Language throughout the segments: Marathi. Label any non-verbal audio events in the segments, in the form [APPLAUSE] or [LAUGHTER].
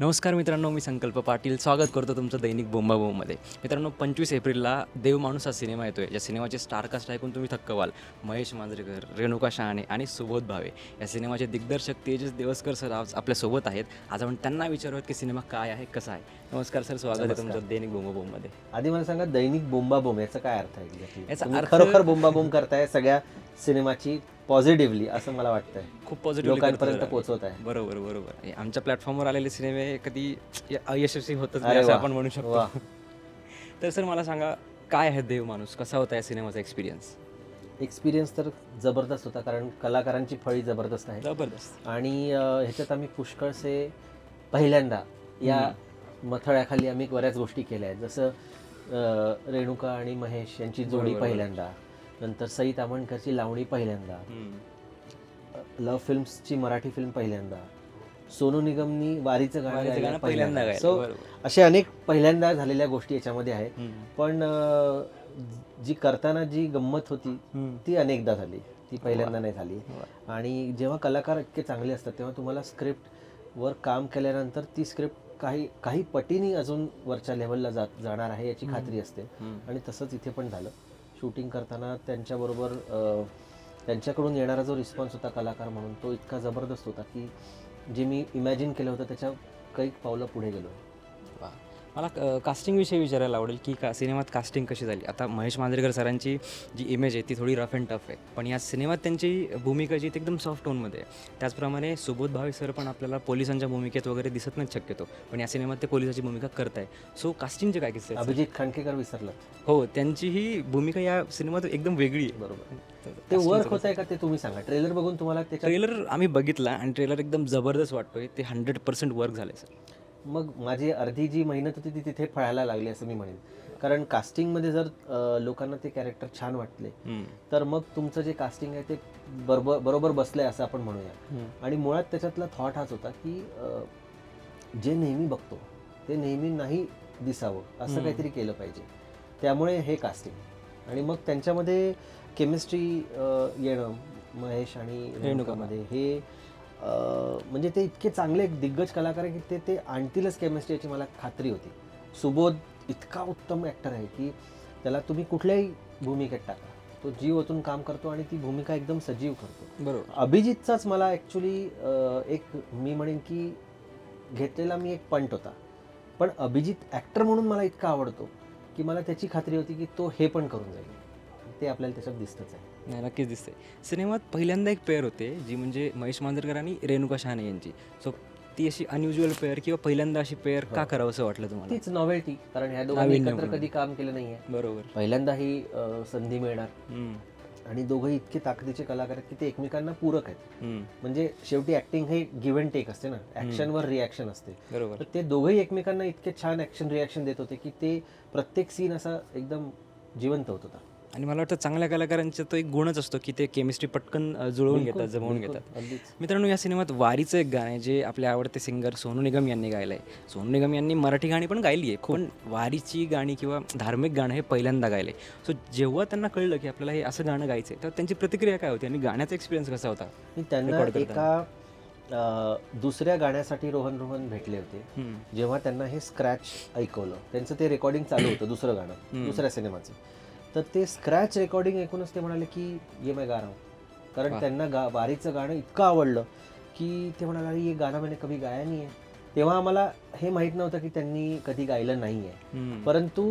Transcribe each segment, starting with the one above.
नमस्कार मित्रांनो मी संकल्प पाटील. स्वागत करतो तुमचं दैनिक बोंबाबोंबमध्ये. मित्रांनो पंचवीस एप्रिलला देव माणूस हा सिनेमा येतोय. या सिनेमाचे स्टारकास्ट ऐकून तुम्ही थक्क व्हाल महेश मांजरेकर रेणुका शहाणे आणि सुबोध भावे. या सिनेमाचे दिग्दर्शक तेजस देवस्कर सर आज आपल्यासोबत आहेत. आज आपण त्यांना विचारूयात की सिनेमा काय आहे कसा आहे. नमस्कार सर स्वागत आहे. तुमचं दैनिक बोंबाबोंबमध्ये. आधी मला सांगा दैनिक बोंबा बोंब याचा काय अर्थ आहे? याचा खरोखर बोंबा बोंब करताय सगळ्या सिनेमाची पॉझिटिव्हली असं मला वाटतंय. खूप पॉझिटिव्ह लोकांपर्यंत पोहोचवत आहे. बरोबर बरोबर. आमच्या प्लॅटफॉर्मवर आलेले सिनेमे कधी अयशस्वी होतच नाही असं. आपण म्हणू शकतो. [LAUGHS] तर सर मला सांगा काय आहे देव माणूस? कसा होता या सिनेमाचा एक्सपिरियन्स एक्सपिरियन्स तर जबरदस्त होता कारण कलाकारांची फळी जबरदस्त आहे. जबरदस्त. आणि ह्याच्यात आम्ही पुष्कळसे पहिल्यांदा या मथळ्याखाली आम्ही बऱ्याच गोष्टी केल्या आहेत. जसं रेणुका आणि महेश यांची जोडी. पहिल्यांदा. नंतर सई तामणकरची लावणी पहिल्यांदा. लव्ह फिल्म्सची मराठी फिल्म पहिल्यांदा सोनू निगमनी वारीचं गाणं पहिल्यांदा बरोबर. असे अनेक पहिल्यांदा झालेल्या गोष्टी याच्यामध्ये आहेत हम्म. पण जी करताना जी गंमत होती. ती अनेकदा झाली ती पहिल्यांदा नाही झाली. आणि जेव्हा कलाकार इतके चांगले असतात तेव्हा तुम्हाला स्क्रिप्ट वर काम केल्यानंतर ती स्क्रिप्ट काही काही पटीने अजून वरच्या लेवलला जात जाणार आहे याची खात्री असते. आणि तसंच इथे पण झालं शूटिंग करताना त्यांच्याबरोबर त्यांच्याकडून येणारा जो रिस्पॉन्स होता कलाकार म्हणून तो इतका जबरदस्त होता की जे मी इमॅजिन केलं होतं त्याच्या काही पावलं पुढे गेलो. मला कास्टिंग विषयी विचारायला आवडेल की का सिनेमात कास्टिंग कशी झाली? आता महेश मांजरेकर सरांची जी इमेज आहे ती थोडी रफ अँड टफ आहे. पण या सिनेमात त्यांची भूमिका जी आहे ती एकदम सॉफ्ट टोनमध्ये आहे. त्याचप्रमाणे सुबोध भावे सर पण आपल्याला पोलिसांच्या भूमिकेत वगैरे दिसत नाही शक्यतो. पण या सिनेमात ते पोलिसाची भूमिका करत आहे सो कास्टिंगचे काय किस्से? अभिजित खांडकेकर विसरलं. हो त्यांची ही भूमिका या सिनेमात एकदम वेगळी आहे. बरोबर. ते वर्क होत आहे का ते तुम्ही सांगा. ट्रेलर बघून तुम्हाला त्याच्या ट्रेलर आम्ही बघितला आणि ट्रेलर एकदम जबरदस्त वाटतोय. ते हंड्रेड पर्सेंट वर्क झालंय सर मग माझी अर्धी जी मेहनत होती ती तिथे फळायला लागली असं मी म्हणेन. कारण कास्टिंगमध्ये जर लोकांना ते कॅरेक्टर छान वाटले तर मग तुमचं जे कास्टिंग आहे ते बरोबर बरोबर बसलंय असं आपण म्हणूया. आणि मुळात त्याच्यातला थॉट हाच होता की जे नेहमी बघतो ते नेहमी नाही दिसावं असं. काहीतरी केलं पाहिजे. त्यामुळे हे कास्टिंग आणि मग त्यांच्यामध्ये केमिस्ट्री येणं महेश आणि रेणुकामध्ये. हे म्हणजे ते इतके चांगले दिग्गज कलाकार आहे की ते ते आणतीलच केमिस्ट्री याची मला खात्री होती. सुबोध इतका उत्तम ॲक्टर आहे की त्याला तुम्ही कुठल्याही भूमिकेत टाका. तो जीव ओतून काम करतो आणि ती भूमिका एकदम सजीव करतो बरोबर. अभिजितचाच मला ॲक्च्युली एक मी म्हणेन की घेतलेला मी एक पंट होता. पण अभिजित ॲक्टर म्हणून मला इतका आवडतो की मला त्याची खात्री होती की तो हे पण करून जाईल. ते आपल्याला त्याच्यात दिसतच आहे. नाही नक्कीच दिसते सिनेमात पहिल्यांदा एक पेअर होते जी म्हणजे महेश मांजरकर आणि रेणुका शहाणे यांची. सो ती अशी अनयुज्युअल पेअर किंवा पहिल्यांदा अशी पेअर का हो. करावं असं वाटलं तुम्हाला? तीच नॉवेल्टी कारण ह्या दोघांनी नाविन्य एकत्र म्हणून. कधी काम केलं नाहीये. बरोबर. पहिल्यांदा ही अं, संधी मिळणार. हम्म, आणि दोघंही इतके ताकदीचे कलाकार आहेत की ते एकमेकांना पूरक आहेत. हम्म, म्हणजे शेवटी ऍक्टिंग हे गिव्ह अँड टेक असते ना. ऍक्शनवर रिॲक्शन असते. बरोबर. तर ते दोघंही एकमेकांना इतके छान ऍक्शन रिॲक्शन देत होते की ते प्रत्येक सीन असा एकदम जिवंत होत होता. आणि मला वाटतं चांगल्या कलाकारांचा तो एक गुणच असतो की ते केमिस्ट्री पटकन जुळवून घेतात जमवून घेतात. मित्रांनो या सिनेमात वारीचं एक गाणं आहे जे आपले आवडते सिंगर सोनू निगम यांनी गायलं आहे सोनू निगम यांनी मराठी गाणी पण गायली आहे पण वारीची गाणी किंवा धार्मिक गाणं हे पहिल्यांदा गायले सो जेव्हा त्यांना कळलं की आपल्याला हे असं गाणं गायचं आहे तेव्हा त्यांची प्रतिक्रिया काय होती आणि गाण्याचा एक्सपिरियन्स कसा होता? त्यांना एका दुसऱ्या गाण्यासाठी रोहन रोहन भेटले होते. जेव्हा त्यांना हे स्क्रॅच ऐकवलं त्यांचं ते रेकॉर्डिंग चालू होतं दुसरं गाणं. दुसऱ्या सिनेमाचं. तर ते स्क्रॅच रेकॉर्डिंग ऐकूनच ते म्हणाले की ये मैं गा रहा हूं. कारण. त्यांना गा वारीचं गाणं इतकं आवडलं की ते म्हणाले अरे ये गाणं मैंने कभी गाया नाही आहे तेव्हा आम्हाला हे माहीत नव्हतं की त्यांनी कधी गायलं नाही आहे. परंतु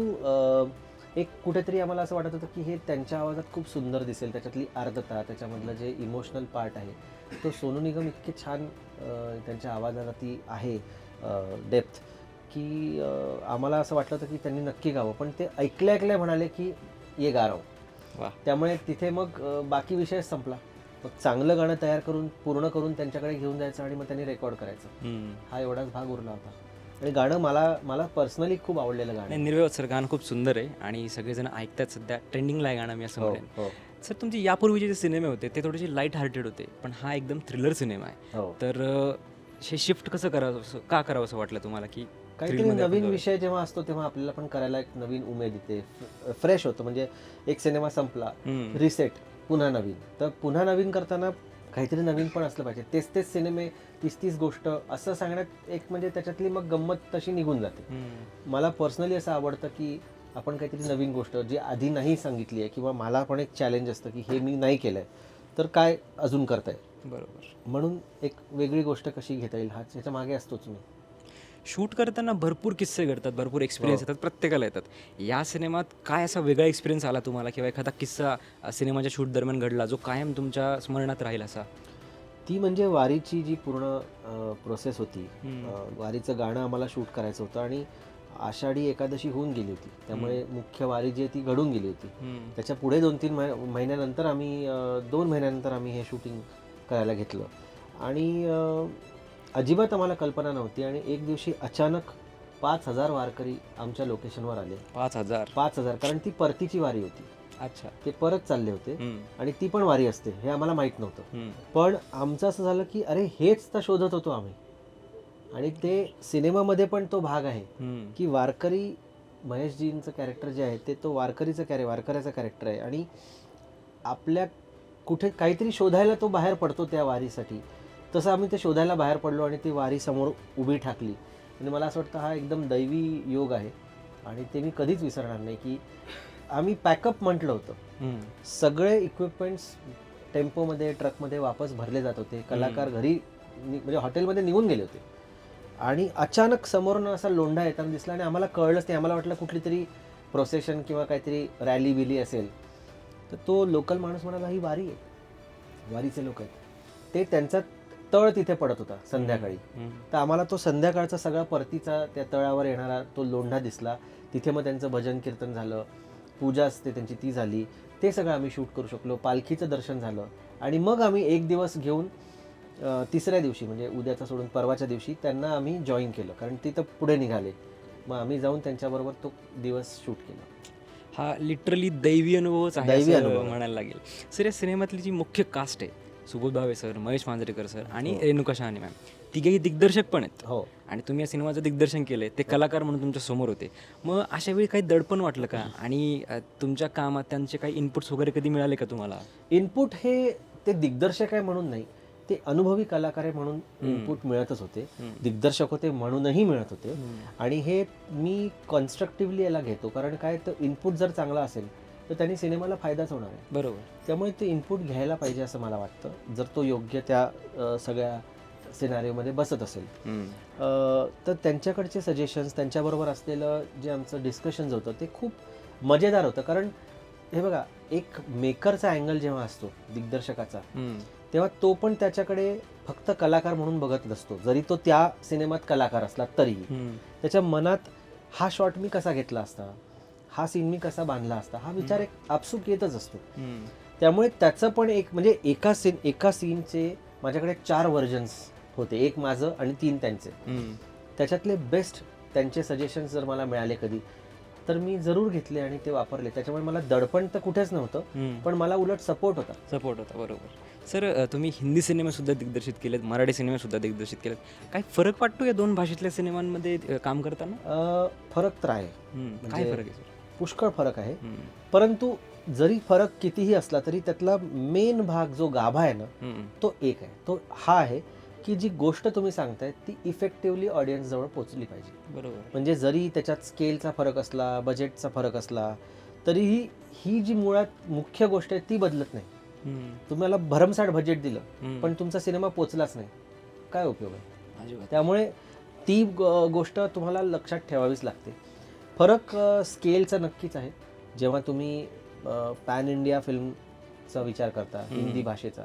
एक कुठेतरी आम्हाला असं वाटत होतं की हे त्यांच्या आवाजात खूप सुंदर दिसेल त्याच्यातली आर्द्रता त्याच्यामधलं जे इमोशनल पार्ट आहे तो सोनू निगम इतके छान त्यांच्या आवाजाला ती आहे डेप्थ की आम्हाला असं वाटलं होतं की त्यांनी नक्की गावं. पण ते ऐकल्या ऐकल्या म्हणाले की ये गा रहा हूं. वा. त्यामुळे तिथे मग बाकी विषय संपला. मग चांगलं गाणं तयार करून पूर्ण करून त्यांच्याकडे घेऊन जायचं आणि मग त्यांनी रेकॉर्ड करायचं. हा एवढाच भाग उरला होता. आणि गाणं मला मला पर्सनली खूप आवडलेलं गाणं. निर्वेळ सर गाणं खूप सुंदर आहे आणि सगळेजण ऐकतात सध्या. ट्रेंडिंगला आहे गाणं मी असं हो म्हणेन. हो. सर तुमचे यापूर्वीचे जे सिनेमे होते ते थोडेसे लाइट हार्टेड होते पण हा एकदम थ्रिलर सिनेमा आहे. हो. तर हे शिफ्ट कसं करावं का करावं असं वाटलं तुम्हाला की काहीतरी आपण नवीन जाऊया? विषय जेव्हा असतो तेव्हा आपल्याला पण करायला एक नवीन उमेद येते. फ्रेश होतो. म्हणजे एक सिनेमा संपला हम्म, रिसेट पुन्हा नवीन. तर पुन्हा नवीन करताना काहीतरी नवीन पण असलं पाहिजे. तेच तेच सिनेमे तीस तीस गोष्ट असं सांगण्यात एक म्हणजे त्याच्यातली मग गंमत तशी निघून जाते. हम्म. मला पर्सनली असं आवडतं की आपण काहीतरी नवीन गोष्ट जी आधी नाही सांगितली आहे किंवा मला पण एक चॅलेंज असतं की हे मी नाही केलं आहे तर काय अजून करता येईल? बरोबर. म्हणून एक वेगळी गोष्ट कशी घेता येईल हा त्याच्यामागे असतोच मी. शूट करताना भरपूर किस्से घडतात भरपूर एक्सपिरियन्स येतात प्रत्येकाला येतात. या सिनेमात काय असा वेगळा एक्सपिरियन्स आला तुम्हाला किंवा एखादा किस्सा सिनेमाच्या शूट दरम्यान घडला जो कायम तुमच्या स्मरणात राहील असा? ती म्हणजे वारीची जी पूर्ण प्रोसेस होती वारीचं गाणं आम्हाला शूट करायचं होतं आणि आषाढी एकादशी होऊन गेली होती. त्यामुळे मुख्य वारी जी ती घडून गेली होती. त्याच्या पुढे दोन तीन महि महिन्यानंतर आम्ही दोन महिन्यानंतर आम्ही हे शूटिंग करायला घेतलं. आणि अजिबात आम्हाला कल्पना नव्हती आणि एक दिवशी अचानक पाच हजार वारकरी आमच्या लोकेशनवर आले. पाच हजार? पाच हजार कारण ती परतीची वारी होती. अच्छा. ते परत चालले होते. आणि ती पण वारी असते हे आम्हाला माहीत नव्हतं. पण आमचं असं झालं की अरे हेच तर शोधत होतो आम्ही. आणि ते सिनेमामध्ये पण तो भाग आहे. की वारकरी महेशजींचं कॅरेक्टर जे आहे ते तो वारकरीचं कॅरे वारकऱ्याचं कॅरेक्टर आहे. आणि आपल्या कुठे काहीतरी शोधायला तो बाहेर पडतो त्या वारीसाठी. तसं आम्ही ते शोधायला बाहेर पडलो आणि ती वारी समोर उभी ठाकली. आणि मला असं वाटतं हा एकदम दैवी योग आहे. आणि ते मी कधीच विसरणार नाही की आम्ही पॅकअप म्हटलं होतं. सगळे इक्विपमेंट्स टेम्पोमध्ये ट्रकमध्ये वापस भरले जात होते. कलाकार घरी म्हणजे हॉटेलमध्ये निघून गेले होते. आणि अचानक समोरनं असा लोंढा येताना दिसला आणि आम्हाला कळलंच नाही. आम्हाला वाटलं कुठली तरी प्रोसेशन किंवा काहीतरी रॅली बिली असेल. तर तो लोकल माणूस म्हणाला ही वारी आहे. वारीचे लोक आहेत. ते त्यांचा तळ तिथे पडत होता संध्याकाळी. तर आम्हाला तो संध्याकाळचा सगळा परतीचा त्या तळावर येणारा तो लोंढा दिसला. तिथे मग त्यांचं भजन कीर्तन झालं. पूजा असते त्यांची ती झाली. ते सगळं आम्ही शूट करू शकलो. पालखीचं दर्शन झालं. आणि मग आम्ही एक दिवस घेऊन तिसऱ्या दिवशी म्हणजे उद्याचा सोडून परवाच्या दिवशी त्यांना आम्ही जॉईन केलं. कारण ती तर पुढे निघाले. मग आम्ही जाऊन त्यांच्याबरोबर तो दिवस शूट केला. हा लिटरली दैवी अनुभवच आहे दैवी अनुभव. म्हणायला लागेल. सर या सिनेमातली जी मुख्य कास्ट आहे सुबोध भावे सर महेश मांजरेकर सर आणि हो. रेणुका शहाणे मॅम. तिघेही दिग्दर्शक पण आहेत. हो. आणि तुम्ही या सिनेमाचं दिग्दर्शन केलंय. ते कलाकार म्हणून तुमच्यासमोर होते. मग अशा वेळी काही दडपण वाटलं का? आणि तुमच्या कामात त्यांचे काही इनपुट्स वगैरे कधी मिळाले का तुम्हाला? इनपुट हे ते दिग्दर्शक आहे म्हणून नाही. ते अनुभवी कलाकार आहे म्हणून इनपुट मिळतच होते. दिग्दर्शक होते म्हणूनही मिळत होते. आणि हे मी कॉन्स्ट्रक्टिव्हली याला घेतो. कारण काय? तर इनपुट जर चांगला असेल तर त्यांनी सिनेमाला फायदाच होणार आहे. बरोबर. त्यामुळे ते इनपुट घ्यायला पाहिजे असं मला वाटतं. जर तो योग्य त्या अ, सगळ्या सिनारीओमध्ये बसत असेल. अ, तर त्यांच्याकडचे सजेशन्स त्यांच्याबरोबर असलेलं जे आमचं डिस्कशन्स होतं ते खूप मजेदार होतं. कारण हे बघा एक मेकरचा अँगल जेव्हा असतो दिग्दर्शकाचा. तेव्हा तो पण त्याच्याकडे फक्त कलाकार म्हणून बघत नसतो. जरी तो त्या सिनेमात कलाकार असला हम्म. त्याच्या मनात हा शॉट मी कसा घेतला असता? हा सीन मी कसा बांधला असता हा विचार एक आपसूक येतच असतो. त्यामुळे त्याचं पण एक म्हणजे एका सीन एका सीनचे माझ्याकडे चार व्हर्जन्स होते एक माझं आणि तीन त्यांचे. त्याच्यातले बेस्ट त्यांचे सजेशन्स जर मला मिळाले कधी तर मी जरूर घेतले आणि ते वापरले. त्याच्यामुळे मला दडपण तर कुठेच नव्हतं. पण मला उलट सपोर्ट होता. सपोर्ट होता बरोबर. सर तुम्ही हिंदी सिनेमे सुद्धा दिग्दर्शित केलेत मराठी सिनेमे सुद्धा दिग्दर्शित केलेत. काय फरक वाटतो या दोन भाषेतल्या सिनेमांमध्ये काम करताना? फरक तर आहे. काय म्हणजे- फरक आहे सर? पुष्कळ फरक आहे. परंतु जरी फरक कितीही असला तरी त्यातला मेन भाग जो गाभा आहे ना. तो एक आहे तो हा आहे की जी गोष्ट तुम्ही सांगताय ती इफेक्टिव्हली ऑडियन्स जवळ पोहोचली पाहिजे बरोबर म्हणजे जरी त्याच्यात स्केलचा फरक असला बजेटचा फरक असला तरीही ही जी मुळात मुख्य गोष्ट आहे ती बदलत नाही. तुम्हाला भरमसाठ बजेट दिलं. पण तुमचा सिनेमा पोचलाच नाही काय उपयोग आहे. त्यामुळे ती गोष्ट तुम्हाला लक्षात ठेवावीच लागते फरक स्केलचा नक्कीच आहे. जेव्हा तुम्ही पॅन इंडिया फिल्मचा विचार करता हिंदी भाषेचा.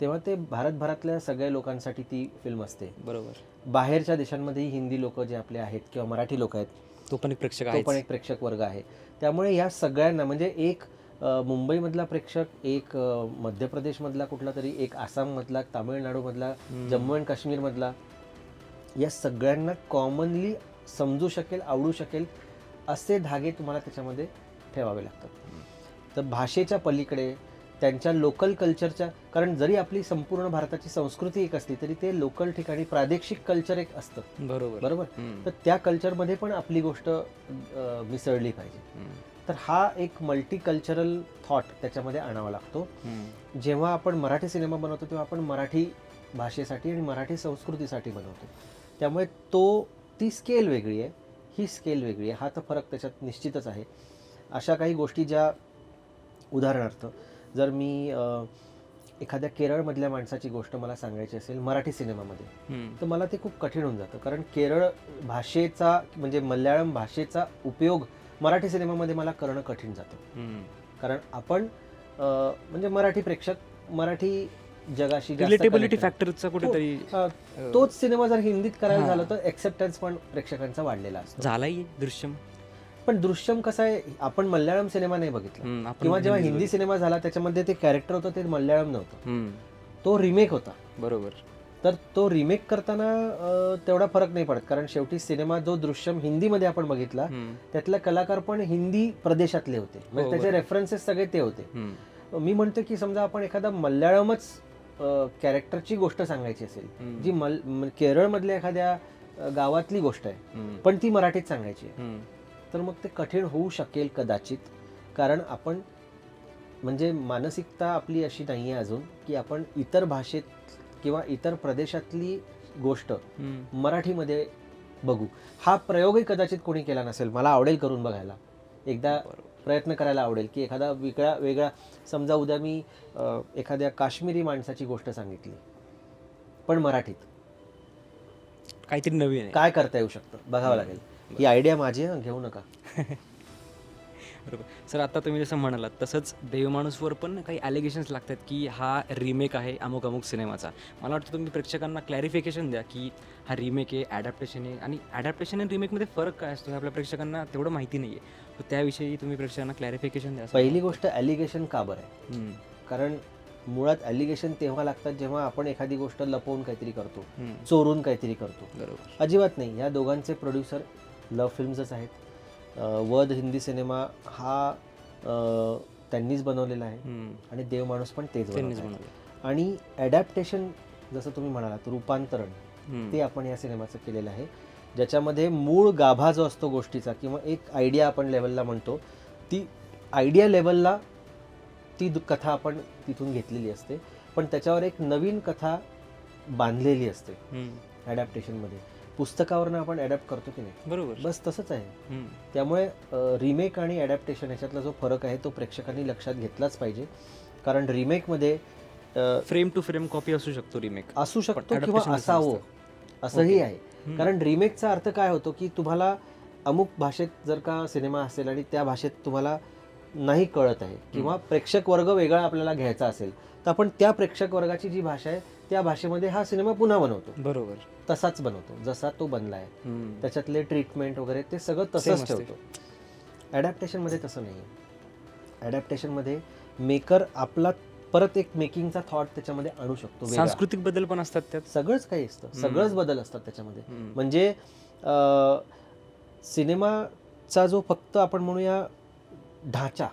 तेव्हा ते भारतभरातल्या सगळ्या लोकांसाठी ती फिल्म असते. बरोबर. बाहेरच्या देशांमध्येही हिंदी लोक जे आपले आहेत किंवा मराठी लोक आहेत तो पण एक प्रेक्षक तो पण एक प्रेक्षक वर्ग आहे. त्यामुळे या सगळ्यांना म्हणजे एक मुंबईमधला प्रेक्षक एक मध्य प्रदेशमधला कुठला तरी एक आसाममधला तामिळनाडूमधला जम्मू अँड काश्मीरमधला या सगळ्यांना कॉमनली समजू शकेल आवडू शकेल असे धागे तुम्हाला त्याच्यामध्ये ठेवावे लागतात. तर भाषेच्या पलीकडे त्यांच्या लोकल कल्चरच्या कारण जरी आपली संपूर्ण भारताची संस्कृती एक असली तरी ते लोकल ठिकाणी प्रादेशिक कल्चर एक असतं. बरोबर. बरोबर. तर त्या कल्चरमध्ये पण आपली गोष्ट मिसळली पाहिजे. तर हा एक मल्टी कल्चरल थॉट त्याच्यामध्ये आणावा लागतो. जेव्हा आपण मराठी सिनेमा बनवतो तेव्हा आपण मराठी भाषेसाठी आणि मराठी संस्कृतीसाठी बनवतो. त्यामुळे तो ती स्केल वेगळी आहे. ही स्केल वेगळी आहे हा तर फरक त्याच्यात निश्चितच आहे अशा काही गोष्टी ज्या उदाहरणार्थ जर मी एखाद्या केरळमधल्या माणसाची गोष्ट मला सांगायची असेल मराठी सिनेमामध्ये. तर मला ते खूप कठीण होऊन जातं कारण केरळ भाषेचा म्हणजे मल्याळम भाषेचा उपयोग मराठी सिनेमामध्ये मला करणं कठीण जातं. कारण आपण म्हणजे मराठी प्रेक्षक मराठी जगाशी जास्त रिलेटेबिलिटी connect आहे. फॅक्टरचा कुठेतरी अ, तोच सिनेमा जर हिंदीत करायला हा. झालं तर एक्सेप्टन्स पण प्रेक्षकांचा वाढलेला असतो झालाही दृश्यम पण दृश्यम कसं आहे आपण मल्याळम सिनेमा नाही बघितला हम्म, आपण किंवा जेव्हा हिंदी सिनेमा झाला त्याच्यामध्ये ते कॅरेक्टर होतं ते मल्याळम नव्हतं हम्म. तो रिमेक होता बरोबर तर तो रिमेक करताना अ, तेवढा फरक नाही पडत कारण शेवटी सिनेमा जो दृश्यम हिंदीमध्ये आपण बघितला हम्म. त्यातले कलाकार पण हिंदी प्रदेशातले होते म्हणजे हो, त्याचे. रेफरन्सेस सगळे ते होते हम्म. मी म्हणतो की समजा आपण एखादा मल्याळमच कॅरेक्टरची गोष्ट सांगायची असेल. जी मल केरळमधल्या एखाद्या गावातली गोष्ट आहे. पण ती मराठीत सांगायची आहे. तर मग ते कठीण होऊ शकेल कदाचित कारण आपण म्हणजे मानसिकता आपली अशी नाही आहे अजून की आपण इतर भाषेत किंवा इतर प्रदेशातली गोष्ट. मराठीमध्ये बघू हा प्रयोगही कदाचित कोणी केला नसेल मला आवडेल करून बघायला एकदा. प्रयत्न करायला आवडेल की एखादा वेगळा वेगळा समजा उद्या मी एखाद्या काश्मीरी माणसाची गोष्ट सांगितली पण मराठीत. काहीतरी नवीन काय करता येऊ शकतं? बघावं लागेल. ही आयडिया माझी आहे, घेऊ नका. [LAUGHS] बरोबर. सर आता तुम्ही जसं म्हणालात तसंच देवमाणूसवर पण काही ॲलिगेशन्स लागतात की हा रिमेक आहे अमुक अमुक सिनेमाचा. मला वाटतं तुम्ही प्रेक्षकांना क्लॅरिफिकेशन द्या की हा रिमेक आहे ॲडॅप्टेशन आहे आणि ॲडॅप्टेशन आणि रिमेकमध्ये फरक काय असतो हे आपल्या प्रेक्षकांना तेवढं माहिती नाही आहे तर त्याविषयी तुम्ही प्रेक्षकांना क्लॅरिफिकेशन द्या. पहिली गोष्ट ॲलिगेशन का बरं आहे. कारण मुळात ॲलिगेशन तेव्हा लागतात जेव्हा आपण एखादी गोष्ट लपवून काहीतरी करतो. चोरून काहीतरी करतो. बरोबर. अजिबात नाही. या दोघांचे प्रोड्युसर लव फिल्म्सच आहेत. वध हिंदी सिनेमा हा त्यांनीच बनवलेला आहे. आणि देव माणूस पण तेच. बनवलं आणि ॲडॅप्टेशन जसं तुम्ही म्हणालात रूपांतरण. ते आपण या सिनेमाचं केलेलं आहे ज्याच्यामध्ये मूळ गाभा जो असतो गोष्टीचा किंवा एक आयडिया आपण लेवलला म्हणतो ती आयडिया लेवलला ती कथा आपण तिथून घेतलेली असते पण त्याच्यावर एक नवीन कथा बांधलेली असते. ॲडॅप्टेशनमध्ये पुस्तकावरनं आपण ॲडॅप्ट करतो की नाही? बरोबर. बस तसंच आहे. त्यामुळे रिमेक आणि ॲडॅप्टेशन ह्याच्यातला जो फरक आहे तो प्रेक्षकांनी लक्षात घेतलाच पाहिजे. कारण रिमेकमध्ये फ्रेम टू फ्रेम कॉपी असू शकतो रिमेक असू शकतो किंवा असावं. असंही. आहे. कारण रिमेकचा अर्थ काय होतो की तुम्हाला अमुक भाषेत जर का सिनेमा असेल आणि त्या भाषेत तुम्हाला नाही कळत आहे किंवा प्रेक्षक वर्ग वेगळा आपल्याला घ्यायचा असेल तर आपण त्या प्रेक्षक वर्गाची जी भाषा आहे त्या भाषेमध्ये हा सिनेमा पुन्हा बनवतो. बरोबर. तसाच बनवतो. जसा तो बनला आहे. त्याच्यातले ट्रीटमेंट वगैरे ते सगळं तसंच. ठेवतो. ॲडॅप्टेशनमध्ये तसं नाही आहे ॲडॅप्टेशनमध्ये मेकर आपला परत एक मेकिंगचा थॉट त्याच्यामध्ये आणू शकतो. सांस्कृतिक बदल पण असतात त्यात. सगळंच काही असतं. सगळंच बदल असतात त्याच्यामध्ये. म्हणजे सिनेमाचा जो फक्त आपण म्हणूया ढाचा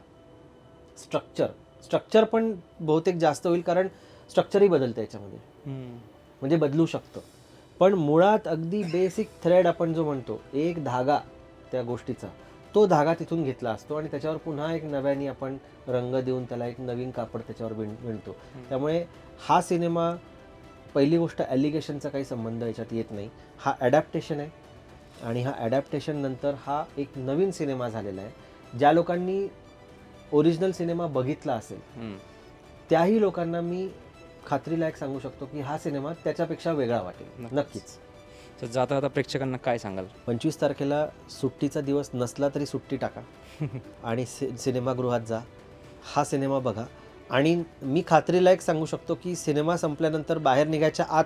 स्ट्रक्चर स्ट्रक्चर पण बहुतेक जास्त होईल कारण स्ट्रक्चरही बदलतं याच्यामध्ये. म्हणजे बदलू शकतं. पण मुळात अगदी बेसिक थ्रेड आपण जो म्हणतो एक धागा त्या गोष्टीचा तो धागा तिथून घेतला असतो आणि त्याच्यावर पुन्हा एक नव्याने आपण रंग देऊन त्याला एक नवीन कापड त्याच्यावर विण विणतो. त्यामुळे हा सिनेमा पहिली गोष्ट ॲलिगेशनचा काही संबंध याच्यात येत नाही. हा ॲडॅप्टेशन आहे आणि हा ॲडॅप्टेशन नंतर हा एक नवीन सिनेमा झालेला आहे. ज्या लोकांनी ओरिजिनल सिनेमा बघितला असेल. त्याही लोकांना मी खात्रीलायक सांगू शकतो की हा सिनेमा त्याच्यापेक्षा वेगळा वाटेल. नक्कीच. तर जाता जाता प्रेक्षकांना काय सांगाल? पंचवीस तारखेला सुट्टीचा दिवस नसला तरी सुट्टी टाका. [LAUGHS] आणि सि सिनेमागृहात जा. हा सिनेमा बघा. आणि मी खात्रीलायक सांगू शकतो की सिनेमा संपल्यानंतर बाहेर निघायच्या आत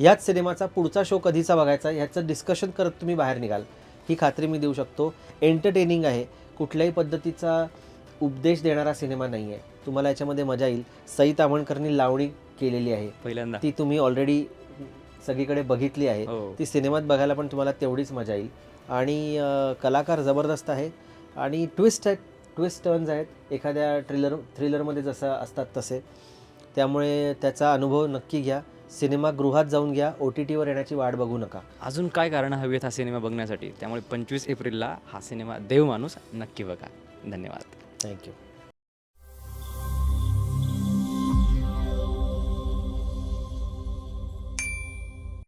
याच सिनेमाचा पुढचा शो कधीचा बघायचा ह्याचं डिस्कशन करत तुम्ही बाहेर निघाल. ही खात्री मी देऊ शकतो. एंटरटेनिंग आहे. कुठल्याही पद्धतीचा उपदेश देणारा सिनेमा नाही आहे तुम्हाला याच्यामध्ये मजा येईल. सई तामणकरनी लावणी केलेली आहे. पहिल्यांदा. ती तुम्ही ऑलरेडी सगळीकडे बघितली आहे. हो. ती सिनेमात बघायला पण तुम्हाला तेवढीच मजा येईल. आणि अं, कलाकार जबरदस्त आहे आणि ट्विस्ट आहेत. ट्विस्ट टर्न्स आहेत. एखाद्या ट्रिलर थ्रिलरमध्ये जसं असतात तसे. त्यामुळे त्याचा अनुभव नक्की घ्या. सिनेमागृहात जाऊन घ्या. ओ टी टीवर येण्याची वाट बघू नका. अजून काय कारणं हवी आहेत हा सिनेमा बघण्यासाठी? त्यामुळे पंचवीस एप्रिलला हा सिनेमा देव माणूस नक्की बघा. धन्यवाद. थँक्यू